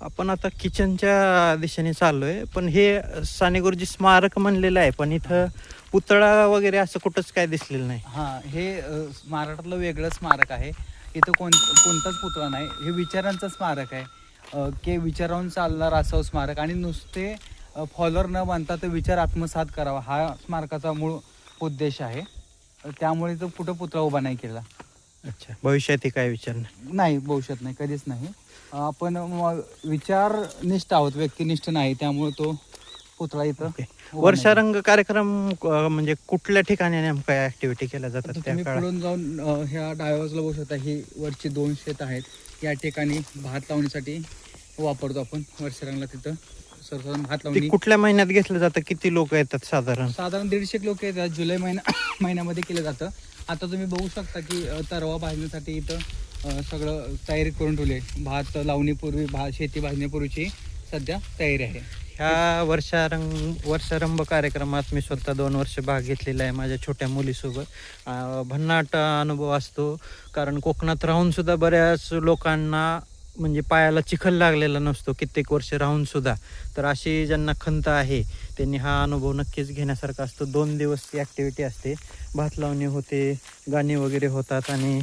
आपण आता किचनच्या दिशेने चाललोय. पण हे साने गुरुजी स्मारक म्हणलेलं आहे पण इथं पुतळा वगैरे असं कुठंच काय दिसलेलं नाही. हां हे महाराष्ट्रातलं वेगळं स्मारक आहे. इथं कोण कोणताच पुतळा नाही. हे विचारांचं स्मारक आहे. के विचारावून चालणार असं हो स्मारक. आणि नुसते फॉलोअर न बांधता तर विचार आत्मसात करावा. हा स्मारकाचा मूळ उद्देश आहे. त्यामुळे तो कुठं पुतळा उभा नाही केला. अच्छा. भविष्यात काय विचार नाही नाही भविष्यात नाही कधीच नाही. आपण म- विचारनिष्ठ आहोत व्यक्तिनिष्ठ नाही त्यामुळे तो पुतळा इथं ओके. उभा नाही. वर्षारंग कार्यक्रम अं, म्हणजे कुठल्या ठिकाणी नेमक्या ऍक्टिव्हिटी केल्या जातात आता त्या तुम्ही काळात? पुढून जाऊन अ, ह्या डाव्या बाजूला बघू शकता ही वरची दोन शेत आहेत. या ठिकाणी भात लावणीसाठी वापरतो आपण वर्षरंगला तिथं. सर्वसाधारण भात ते लावणी कुठल्या महिन्यात घेतलं जातं? किती लोक येतात साधारण? साधारण दीडशे लोक येतात. जुलै महिना महिन्यामध्ये केलं जातं. आता तुम्ही बघू शकता की अ, तरवा भाजण्यासाठी इथं अ, सगळं तयारी करून ठेवली आहे. भात लावणीपूर्वी भात शेती भाजण्यापूर्वीची सध्या तयारी आहे. ह्या वर्षारंग वर्षारंभ कार्यक्रमात मी स्वतः दोन वर्ष भाग घेतलेला आहे माझ्या छोट्या मुलीसोबत. अं, भन्नाट अनुभव असतो. कारण कोकणात राहून सुद्धा बऱ्याच लोकांना म्हणजे पायाला चिखल लागलेला नसतो कित्येक वर्ष राहून सुद्धा. तर अशी ज्यांना खंत आहे त्यांनी हा अनुभव नक्कीच घेण्यासारखा असतो. दोन दिवस ती ॲक्टिव्हिटी असते. भात लावणी होते गाणी वगैरे होतात आणि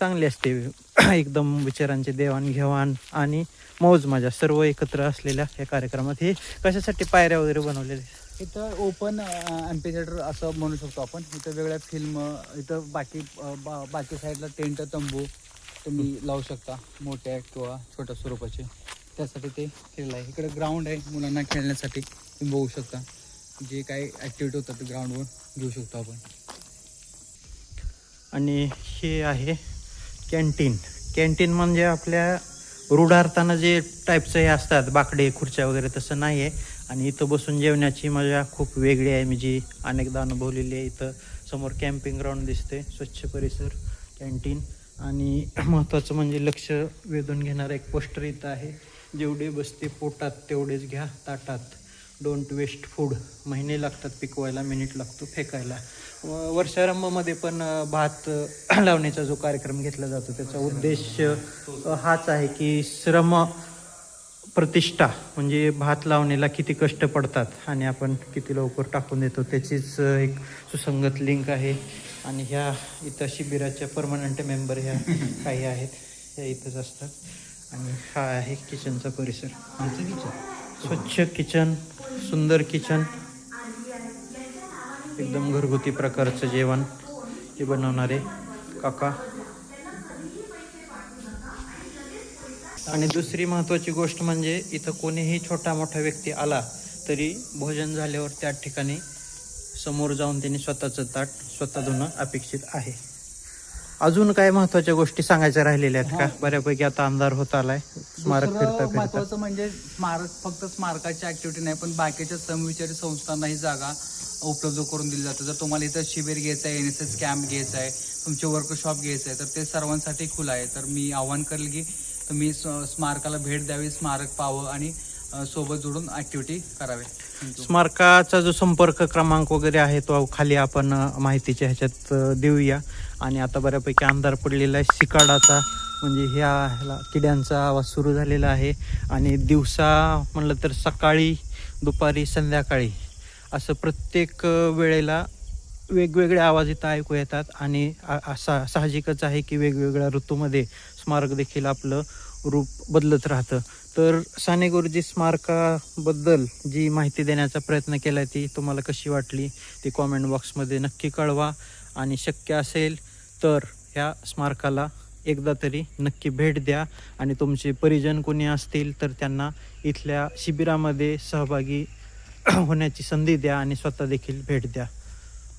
चांगली असते. एकदम विचारांची देवाणघेवाण आणि मौज मजा सर्व एकत्र असलेल्या या कार्यक्रमात. हे कशासाठी पायऱ्या वगैरे बनवलेल्या इथं ओपन अँपिथेटर असं म्हणू शकतो आपण. इथं वेगळ्या फिल्म इथं बाकी बा- बाकी साईडला टेंट तंबू तुम्ही लावू शकता मोठ्या किंवा छोट्या स्वरूपाचे. त्यासाठी ते केलेलं आहे. इकडे ग्राउंड आहे. मुलांना खेळण्यासाठी तुम्ही बघू शकता. जे काही ॲक्टिव्हिटी होतात ते ग्राउंडवर घेऊ शकतो आपण. आणि हे आहे कॅन्टीन कॅन्टीन म्हणजे आपल्या रूढार्थानं जे टाईपचं हे असतात बाकडे खुर्च्या वगैरे तसं नाही आहे आणि इथं बसून जेवण्याची मजा खूप वेगळी आहे. मी जी अनेकदा अनुभवलेली आहे इथं समोर कॅम्पिंग ग्राउंड दिसते स्वच्छ परिसर कॅन्टीन आणि महत्त्वाचं म्हणजे लक्ष वेधून घेणारं एक पोस्टर इथं आहे. जेवढे बसते पोटात तेवढेच घ्या ताटात. डोंट वेस्ट फूड महिने लागतात पिकवायला मिनिट लागतो फेकायला. व- वर्षारंभामध्ये पण भात लावण्याचा जो कार्यक्रम घेतला जातो त्याचा उद्देश हाच आहे की श्रम प्रतिष्ठा म्हणजे भात लावण्याला किती कष्ट पडतात आणि आपण किती लवकर टाकून देतो त्याचीच एक सुसंगत लिंक आहे. आणि ह्या इथं शिबिराच्या परमनंट मेंबर ह्या काही आहेत ह्या इथंच असतात. आणि हा आहे किचनचा परिसर. स्वच्छ किचन सुंदर किचन. एकदम घरगुती प्रकारचं जेवण हे बनवणारे काका. आणि दुसरी महत्त्वाची गोष्ट म्हणजे इथं कोणीही छोटा मोठा व्यक्ती आला तरी भोजन झाल्यावर त्या ठिकाणी समोर जाऊन त्यांनी स्वतःचं ताट स्वतः धुणं अपेक्षित आहे. अजून काय महत्त्वाच्या गोष्टी सांगायच्या राहिलेल्या आहेत का. बऱ्यापैकी आता अंधार होत आलाय स्मारक फिरता महत्वाचं म्हणजे स्मारक फक्त स्मारकाची ऍक्टिव्हिटी नाही पण बाकीच्या समविचारी संस्थांना ही जागा उपलब्ध करून दिली जाते. जर तुम्हाला इथं शिबिर घ्यायचं आहे एन एस एस कॅम्प घ्यायचा आहे तुमचे वर्कशॉप घ्यायचं आहे तर ते सर्वांसाठी खुलं आहे. तर मी आवाहन करेल की मी स- स्मारकाला भेट द्यावी स्मारक पाहावं आणि सोबत जोडून ऍक्टिव्हिटी करावे. स्मारकाचा जो संपर्क क्रमांक वगैरे आहे तो खाली आपण माहितीच्या ह्याच्यात देऊया. आणि आता बऱ्यापैकी अंधार पडलेला आहे. सिकाडाचा म्हणजे ह्या ह्याला किड्यांचा आवाज सुरू झालेला आहे. आणि दिवसा म्हणलं तर सकाळी दुपारी संध्याकाळी असं प्रत्येक वेळेला वेगवेगळे आवाज इथं ऐकू येतात. आणि असा साहजिकच आहे की वेगवेगळ्या ऋतूमध्ये स्मारक देखील आपलं रूप बदलत राहतं. तर साने गुरुजी स्मारकाबद्दल जी माहिती देण्याचा प्रयत्न केला ती तुम्हाला कशी वाटली ती कॉमेंट बॉक्समध्ये नक्की कळवा. आणि शक्य असेल तर ह्या स्मारकाला एकदा तरी नक्की भेट द्या. आणि तुमचे परिजन कोणी असतील तर त्यांना इथल्या शिबिरामध्ये सहभागी होण्याची संधी द्या आणि स्वतः देखील भेट द्या.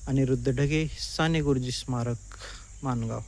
अनिरुद्ध ढगे साने गुरुजी स्मारक मानगाव.